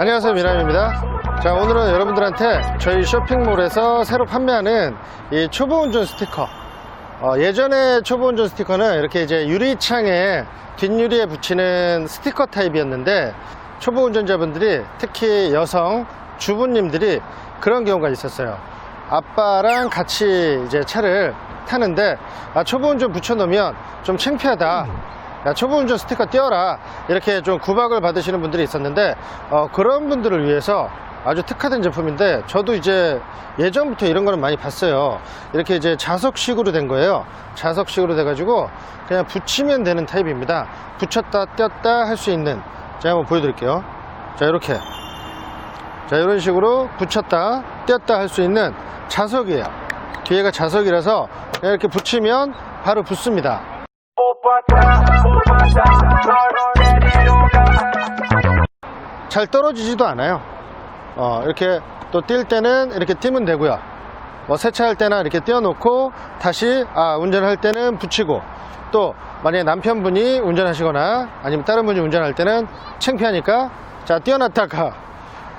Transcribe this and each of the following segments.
안녕하세요 미남입니다. 자 오늘은 여러분들한테 저희 쇼핑몰에서 새로 판매하는 이 초보 운전 스티커. 어, 예전에 초보 운전 스티커는 이렇게 이제 유리창에 뒷유리에 붙이는 스티커 타입이었는데 초보 운전자분들이 특히 여성 주부님들이 그런 경우가 있었어요. 아빠랑 같이 이제 차를 타는데 아, 초보 운전 붙여놓으면 좀 창피하다 야, 초보 운전 스티커 띄워라. 이렇게 좀 구박을 받으시는 분들이 있었는데 어, 그런 분들을 위해서 아주 특화된 제품인데 저도 이제 예전부터 이런 거는 많이 봤어요. 이렇게 이제 자석식으로 된 거예요. 자석식으로 돼 가지고 그냥 붙이면 되는 타입입니다. 붙였다 뗐다 할 수 있는. 제가 한번 보여드릴게요. 자 이렇게. 자 이런 식으로 붙였다 뗐다 할 수 있는 자석이에요. 뒤에가 자석이라서 이렇게 붙이면 바로 붙습니다 잘 떨어지지도 않아요. 어, 이렇게 또 뛸 때는 이렇게 띄면 되고요. 뭐 세차할 때나 이렇게 띄워놓고 다시 아 운전할 때는 붙이고 또 만약에 남편분이 운전하시거나 아니면 다른 분이 운전할 때는 창피하니까 자 띄워놨다가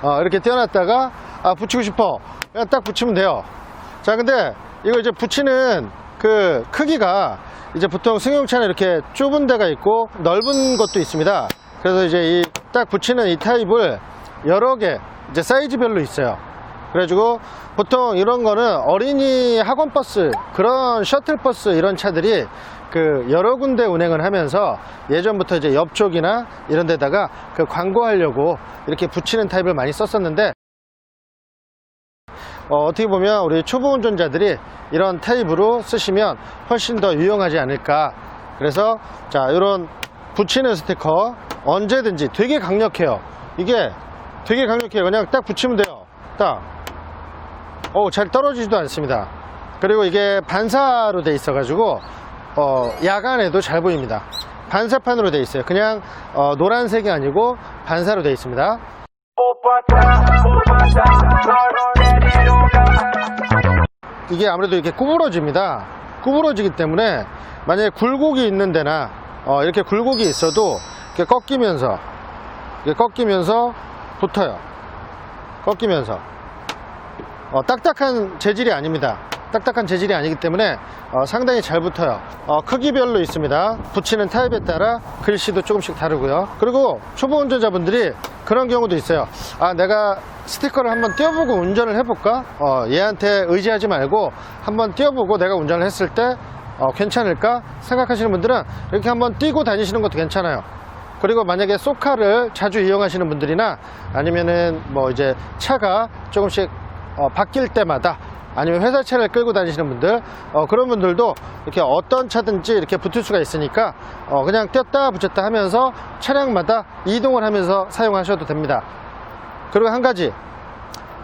어, 이렇게 띄워놨다가 아 붙이고 싶어 그냥 딱 붙이면 돼요. 자 근데 이거 이제 붙이는 그 크기가 이제 보통 승용차는 이렇게 좁은 데가 있고 넓은 것도 있습니다. 그래서 이제 이 딱 붙이는 이 타입을 여러 개 이제 사이즈별로 있어요. 그래가지고 보통 이런 거는 어린이 학원 버스 그런 셔틀 버스 이런 차들이 그 여러 군데 운행을 하면서 예전부터 이제 옆쪽이나 이런 데다가 그 광고하려고 이렇게 붙이는 타입을 많이 썼었는데 어, 어떻게 보면 우리 초보 운전자들이 이런 타입으로 쓰시면 훨씬 더 유용하지 않을까. 그래서 자 이런 붙이는 스티커 언제든지 되게 강력해요. 이게 되게 강력해요. 그냥 딱 붙이면 돼요. 딱어잘 떨어지지도 않습니다. 그리고 이게 반사로 돼 있어 가지고 어, 야간에도 잘 보입니다. 반사판으로 돼 있어요. 그냥 어, 노란색이 아니고 반사로 돼 있습니다 이게 아무래도 이렇게 구부러집니다. 구부러지기 때문에 만약에 굴곡이 있는 데나 어, 이렇게 굴곡이 있어도 이렇게 꺾이면서 이렇게 꺾이면서 붙어요. 꺾이면서 어, 딱딱한 재질이 아닙니다. 딱딱한 재질이 아니기 때문에 어, 상당히 잘 붙어요. 어, 크기별로 있습니다. 붙이는 타입에 따라 글씨도 조금씩 다르고요. 그리고 초보 운전자분들이 그런 경우도 있어요. 아, 내가 스티커를 한번 띄워보고 운전을 해볼까? 어, 얘한테 의지하지 말고 한번 띄워보고 내가 운전을 했을 때 어, 괜찮을까? 생각하시는 분들은 이렇게 한번 띄고 다니시는 것도 괜찮아요. 그리고 만약에 소카를 자주 이용하시는 분들이나 아니면은 뭐 이제 차가 조금씩 어, 바뀔 때마다 아니면 회사 차를 끌고 다니시는 분들 어, 그런 분들도 이렇게 어떤 차든지 이렇게 붙을 수가 있으니까 어, 그냥 뗐다 붙였다 하면서 차량마다 이동을 하면서 사용하셔도 됩니다 그리고 한 가지.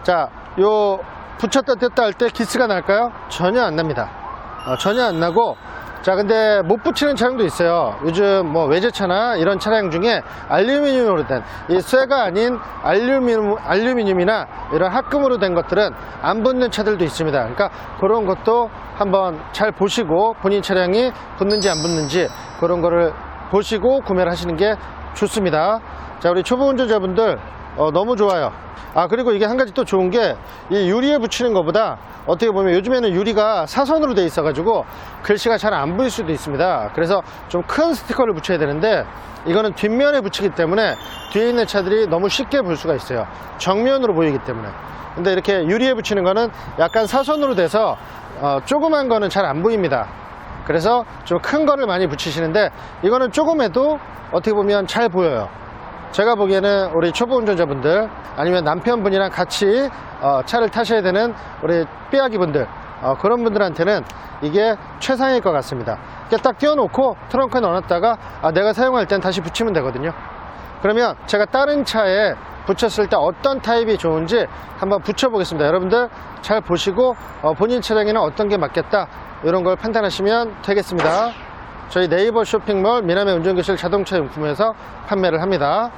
자 요 붙였다 뗐다 할 때 기스가 날까요? 전혀 안 납니다. 어, 전혀 안 나고. 자 근데 못 붙이는 차량도 있어요. 요즘 뭐 외제차나 이런 차량 중에 알루미늄으로 된 이 쇠가 아닌 알루미늄, 알루미늄이나 이런 합금으로 된 것들은 안 붙는 차들도 있습니다. 그러니까 그런 것도 한번 잘 보시고 본인 차량이 붙는지 안 붙는지 그런 거를 보시고 구매를 하시는 게 좋습니다. 자 우리 초보 운전자분들 어, 너무 좋아요. 아 그리고 이게 한 가지 또 좋은 게 이 유리에 붙이는 것보다 어떻게 보면 요즘에는 유리가 사선으로 돼 있어 가지고 글씨가 잘 안 보일 수도 있습니다. 그래서 좀 큰 스티커를 붙여야 되는데 이거는 뒷면에 붙이기 때문에 뒤에 있는 차들이 너무 쉽게 볼 수가 있어요. 정면으로 보이기 때문에. 근데 이렇게 유리에 붙이는 거는 약간 사선으로 돼서 어, 조그만 거는 잘 안 보입니다. 그래서 좀 큰 거를 많이 붙이시는데 이거는 조금 해도 어떻게 보면 잘 보여요 제가 보기에는 우리 초보 운전자분들 아니면 남편분이랑 같이 어, 차를 타셔야 되는 우리 삐약이 분들 어, 그런 분들한테는 이게 최상일 것 같습니다. 딱 띄워놓고 트렁크에 넣어놨다가 아, 내가 사용할 땐 다시 붙이면 되거든요. 그러면 제가 다른 차에 붙였을 때 어떤 타입이 좋은지 한번 붙여보겠습니다. 여러분들 잘 보시고 어, 본인 차량에는 어떤 게 맞겠다 이런 걸 판단하시면 되겠습니다 저희 네이버 쇼핑몰 미남의 운전교실 자동차 용품에서 판매를 합니다